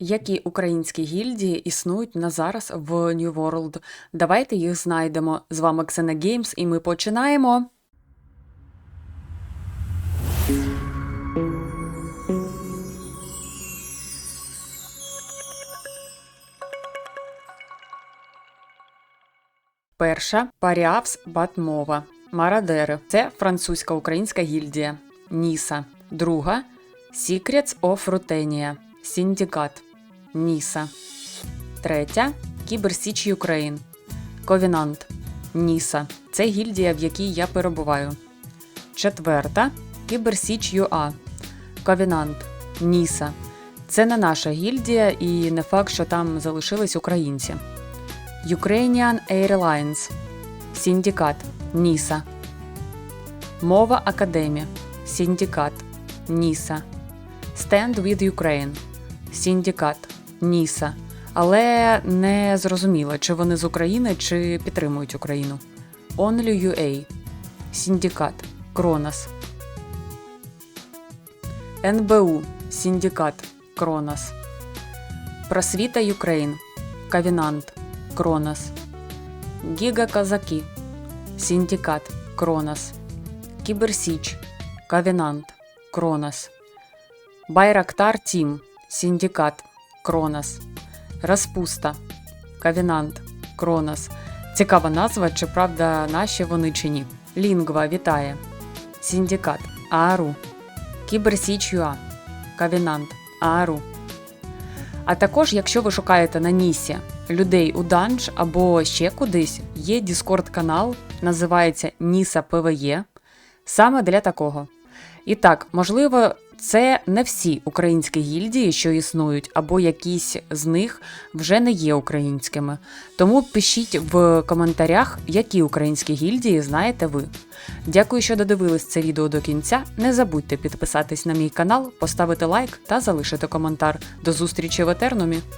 Які українські гільдії існують на зараз в New World? Давайте їх знайдемо. З вами Xena Games і ми починаємо. Перша Паріавс Батмова. Марадери. Це французька українська гільдія. Ніса. Друга Secrets of Rutenia. Сіндікат. Ніса. Третя Кіберсіч Юкрейн. Ковінант. Ніса. Це гільдія, в якій я перебуваю. Четверта Кіберсіч ЮА. Ковінант. Ніса. Це не наша гільдія, і не факт, що там залишились українці. Ukrainian Airlines. Сіндікат. Ніса. Мова Академія. Сіндікат. Ніса. Stand with Ukraine. Сіндікат. Ніса. Але не зрозуміло, чи вони з України, чи підтримують Україну. Only UA. Сіндікат. Кронос. НБУ. Сіндікат. Кронос. Просвіта Юкрейн. Кавінант. Кронос. Гіга Казаки. Сіндікат. Кронос. Кіберсіч. Кавінант. Кронос. Байрактар Тім. Сіндікат. Кронос. Розпуста. Кавінант. Кронос. Цікава назва, чи правда наші вони чи ні. Лінгва вітає. Сіндікат. Аару. Кіберсіч Юа. Кавінант. Аару. А також, якщо ви шукаєте на Нісі людей у данж або ще кудись, є Discord канал, називається Ніса ПВЄ. Саме для такого. І так, можливо, це не всі українські гільдії, що існують, або якісь з них вже не є українськими. Тому пишіть в коментарях, які українські гільдії знаєте ви. Дякую, що додивились це відео до кінця. Не забудьте підписатись на мій канал, поставити лайк та залишити коментар. До зустрічі в Етернумі!